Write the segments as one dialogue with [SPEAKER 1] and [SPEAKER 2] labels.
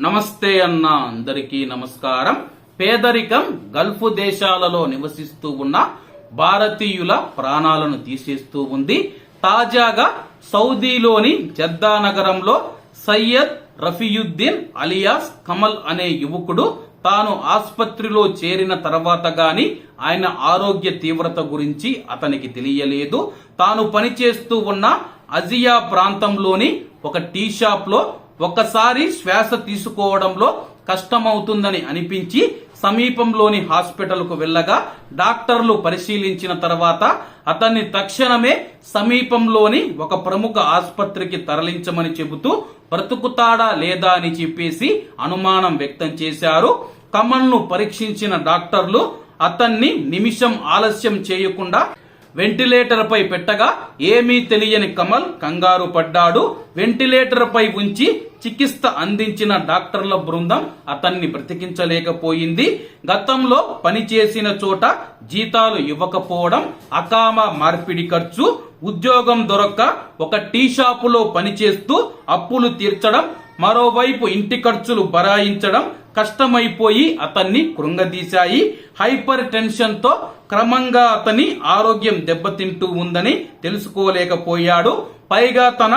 [SPEAKER 1] నమస్తే అన్న అందరికీ నమస్కారం. పేదరికం గల్ఫ్ దేశాలలో నివసిస్తూ ఉన్న భారతీయుల ప్రాణాలను తీసేస్తూ ఉంది. తాజాగా సౌదీలోని జద్దా నగరంలో సయ్యద్ రఫీయుద్దీన్ అలియాస్ కమల్ అనే యువకుడు తాను ఆసుపత్రిలో చేరిన తర్వాత గాని ఆయన ఆరోగ్య తీవ్రత గురించి అతనికి తెలియలేదు. తాను పనిచేస్తూ ఉన్న అజియా ప్రాంతంలోని ఒక టీ షాప్లో ఒకసారి శ్వాస తీసుకోవడంలో కష్టమవుతుందని అనిపించి సమీపంలోని హాస్పిటల్కు వెళ్ళగా డాక్టర్లు పరిశీలించిన తర్వాత అతన్ని తక్షణమే సమీపంలోని ఒక ప్రముఖ ఆసుపత్రికి తరలించమని చెబుతూ బ్రతుకుతాడా లేదా? అని చెప్పేసి అనుమానం వ్యక్తం చేశారు. కమల్ను పరీక్షించిన డాక్టర్లు అతన్ని నిమిషం ఆలస్యం చేయకుండా వెంటిలేటర్పై పెట్టగా ఏమీ తెలియని కమల్ కంగారు పడ్డాడు. వెంటిలేటర్పై ఉంచి చికిత్స అందించిన డాక్టర్ల బృందం అతన్ని బ్రతికించలేకపోయింది. గతంలో పనిచేసిన చోట జీతాలు ఇవ్వకపోవడం అకామ మార్పిడి ఖర్చు ఉద్యోగం దొరక్క ఒక టీ షాపులో పనిచేస్తూ అప్పులు తీర్చడం మరోవైపు ఇంటి ఖర్చులు బరాయించడం కష్టమైపోయి అతన్ని కృంగదీశాయి. హైపర్ టెన్షన్తో క్రమంగా అతని ఆరోగ్యం దెబ్బతింటూ ఉందని తెలుసుకోలేకపోయాడు. పైగా తన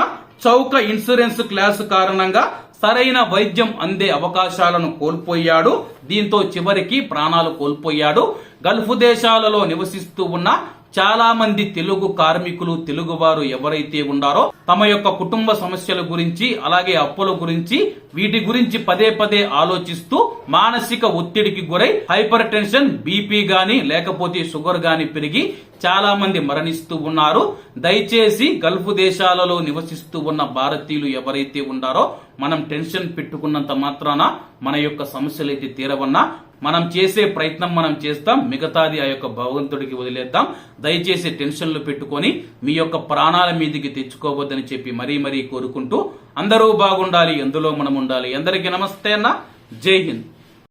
[SPEAKER 1] చౌక ఇన్సూరెన్స్ క్లాసు కారణంగా సరైన వైద్యం అందే అవకాశాలను కోల్పోయాడు. దీంతో చివరికి ప్రాణాలు కోల్పోయాడు. గల్ఫ్ దేశాలలో నివసిస్తూ ఉన్న చాలా మంది తెలుగు కార్మికులు తెలుగువారు ఎవరైతే ఉన్నారో తమ యొక్క కుటుంబ సమస్యల గురించి అలాగే అప్పుల గురించి వీటి గురించి పదే పదే ఆలోచిస్తూ మానసిక ఒత్తిడికి గురై హైపర్ టెన్షన్ బీపీ గాని లేకపోతే షుగర్ గాని పెరిగి చాలా మంది మరణిస్తూ ఉన్నారు. దయచేసి గల్ఫ్ దేశాలలో నివసిస్తూ ఉన్న భారతీయులు ఎవరైతే ఉన్నారో మనం టెన్షన్ పెట్టుకున్నంత మాత్రాన మన యొక్క సమస్యలు అయితే తీరవన్నా మనం చేసే ప్రయత్నం మనం చేస్తాం. మిగతాది ఆ యొక్క భగవంతుడికి వదిలేద్దాం. దయచేసి టెన్షన్లు పెట్టుకొని మీ యొక్క ప్రాణాల మీదికి తెచ్చుకోవద్దని చెప్పి మరీ మరీ కోరుకుంటూ అందరూ బాగుండాలి. ఎందులో మనం ఉండాలి? అందరికీ నమస్తే అన్న. జై హింద్.